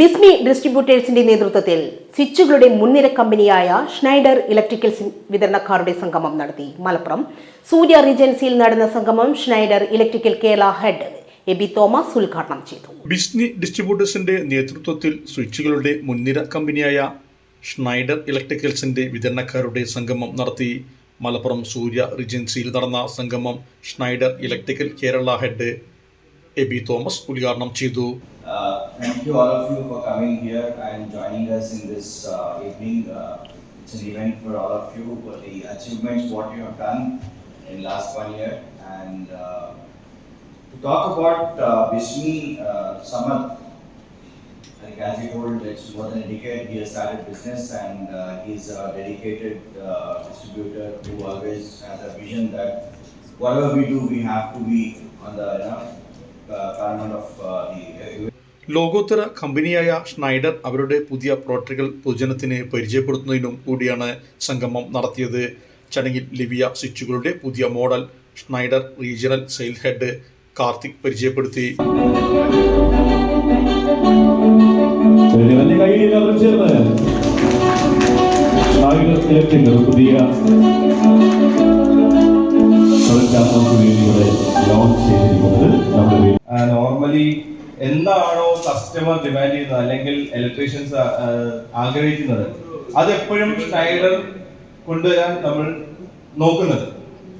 ബിസ്മി ഡിസ്ട്രിബ്യൂട്ടേഴ്സിന്റെ നേതൃത്വത്തിൽ സ്വിച്ചുകളുടെ മുൻനിര കമ്പനിയായ ഷ്നൈഡർ ഇലക്ട്രിക്കൽസ് വിതരണക്കാരുടെ സംഗമം നടത്തി. മലപ്പുറം സൂര്യ റീജൻസിയിൽ നടന്ന സംഗമം Schneider electrical Kerala head Aby Thomas ഉദ്ഘാടനം ചെയ്തു. ബിസ്മി ഡിസ്ട്രിബ്യൂട്ടേഴ്സിന്റെ നേതൃത്വത്തിൽ സ്വിച്ചുകളുടെ മുൻനിര കമ്പനിയായ ഷ്നൈഡർ ഇലക്ട്രിക്കൽസിന്റെ വിതരണക്കാരുടെ സംഗമം നടത്തി. മലപ്പുറം സൂര്യ റിജൻസിയിൽ നടന്ന സംഗമം Schneider electrical Kerala head Aby Thomas ഉദ്ഘാടനം ചെയ്തു. Thank you all of you for coming here and joining us in this uh, evening. Uh, it's an event for all of you for the achievements what you have done in last one year and uh, to talk about uh, Bishmi uh, Samad. I think as he told, it's more than a decade he has started business and uh, he's a dedicated uh, distributor who always has a vision that whatever we do, we have to be on the you know, uh, of the ലോകോത്തര കമ്പനിയായ Schneider അവരുടെ പുതിയ പ്രോഡക്റ്റുകൾ പൊതുജനത്തിന് പരിചയപ്പെടുത്തുന്നതിനും കൂടിയാണ് സംഗമം നടത്തിയത്. ചടങ്ങിൽ Livia സ്വിച്ചുകളുടെ പുതിയ model Schneider regional sale head Karthik പരിചയപ്പെടുത്തി. പുതിയ ലോഞ്ച് ചെയ്തിരിക്കുന്നത് നോർമലി എന്താണോ കസ്റ്റമർ ഡിമാൻഡ് ചെയ്യുന്നത് അല്ലെങ്കിൽ ഇലക്ട്രീഷ്യൻസ് ആഗ്രഹിക്കുന്നത് അതെപ്പോഴും സ്നൈഡർ കൊണ്ടുവരാൻ നമ്മൾ നോക്കുന്നത്.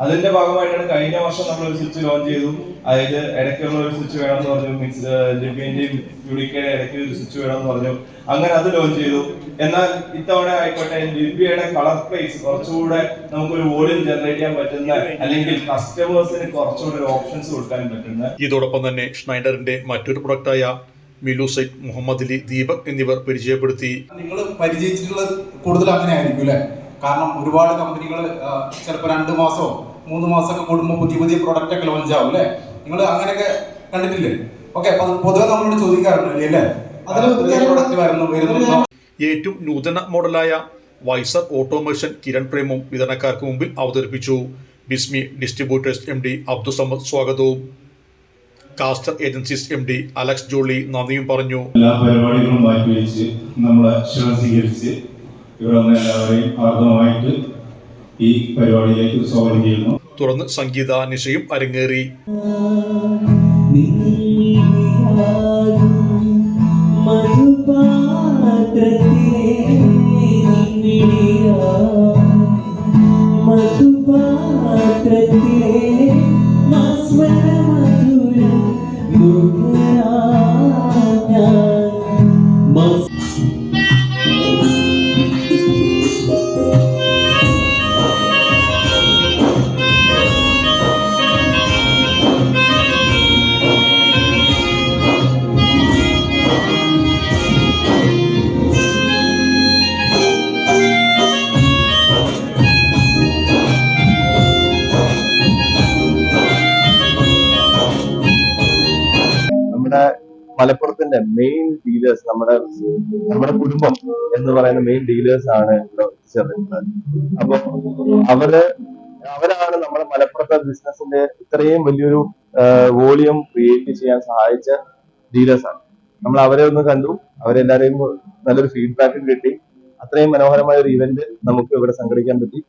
അതിന്റെ ഭാഗമായിട്ടാണ് കഴിഞ്ഞ വർഷം നമ്മൾ ഒരു സ്വിച്ച് ലോഞ്ച് ചെയ്തു. അതായത് ഇടയ്ക്കുള്ള ഒരു സ്വിച്ച് എന്ന് പറഞ്ഞു. മിക്സ് ലിബിയന്റെയും യുണിക്കയുടെ ഇടയ്ക്ക് ഒരു സ്വിച്ച് എന്ന് പറഞ്ഞു. അങ്ങനെ അത് ലോഞ്ച് ചെയ്തു. എന്നാൽ ഇത്തവണ ആയിക്കോട്ടെ ലിബിയയുടെ കളർ പ്ലേസ് കുറച്ചുകൂടെ നമുക്കൊരു വോളിയം ജനറേറ്റ് ചെയ്യാൻ പറ്റുന്ന അല്ലെങ്കിൽ കസ്റ്റമേഴ്സിന് കുറച്ചുകൂടെ ഒരു ഓപ്ഷൻസ് കൊടുക്കാൻ പറ്റുന്ന ഇതോടൊപ്പം തന്നെ ഷ്നൈഡറിന്റെ മറ്റൊരു പ്രൊഡക്റ്റായ മിലൂസൈറ്റ് മുഹമ്മദ് അലി ദീപക് എന്നിവർ പരിചയപ്പെടുത്തി. നിങ്ങൾ പരിചയിച്ചിട്ടുള്ളത് കൂടുതൽ അങ്ങനെ ആയിരിക്കും അല്ലേ? കാരണം ഒരുപാട് കമ്പനികൾ ചിലപ്പോൾ രണ്ട് മാസമോ മൂന്ന് മാസമൊക്കെ കൂടുമ്പോൾ പുതിയ പുതിയ പ്രൊഡക്റ്റ് ഒക്കെ ലോഞ്ച് ആവും അല്ലേ? നിങ്ങൾ അങ്ങനെയൊക്കെ കണ്ടിട്ടില്ലേ? ഓക്കെ പൊതുവെ നമ്മളോട് ചോദിക്കാറുണ്ട് അല്ലേ? അതിൽ പുതിയ പ്രൊഡക്റ്റ് വരുന്നു വരുന്നു? ഏറ്റവും നൂതന മോഡലായ വൈസർ ഓട്ടോമേഷൻ കിരൺ പ്രേമും വിതരണക്കാർക്ക് മുമ്പിൽ അവതരിപ്പിച്ചു. Bismi distributors M D Abdussamad സ്വാഗതവും. Castor agencies M D Alex Jolly നന്ദിയും പറഞ്ഞു. എല്ലാ പരിപാടികളും മാറ്റിവെച്ച് നമ്മളെ സ്വീകരിച്ച് ഇവിടെ വന്ന എല്ലാവരെയും ആർദ്രമായിട്ട് ഈ പരിപാടിയിലേക്ക് സ്വാഗതം ചെയ്യുന്നു. തുടർന്ന് സംഗീത നിശയും അരങ്ങേറി. മധുപാത്രത്തിലെ നമ്മുടെ മലപ്പുറത്തിന്റെ മെയിൻ ഡീലേഴ്സ് നമ്മുടെ നമ്മുടെ കുടുംബം എന്ന് പറയുന്ന മെയിൻ ഡീലേഴ്സ് ആണ് ഇവിടെ അപ്പൊ അവർ അവരാണ് നമ്മുടെ മലപ്പുറത്തെ ബിസിനസിന്റെ ഇത്രയും വലിയൊരു വോളിയം ക്രിയേറ്റ് ചെയ്യാൻ സഹായിച്ച ഡീലേഴ്സ് ആണ്. നമ്മൾ അവരെ ഒന്ന് കണ്ടു. അവരെല്ലാരെയും നല്ലൊരു ഫീഡ്ബാക്കും കിട്ടി. അത്രയും മനോഹരമായ ഒരു ഇവന്റ് നമുക്ക് ഇവിടെ സംഘടിക്കാൻ പറ്റി.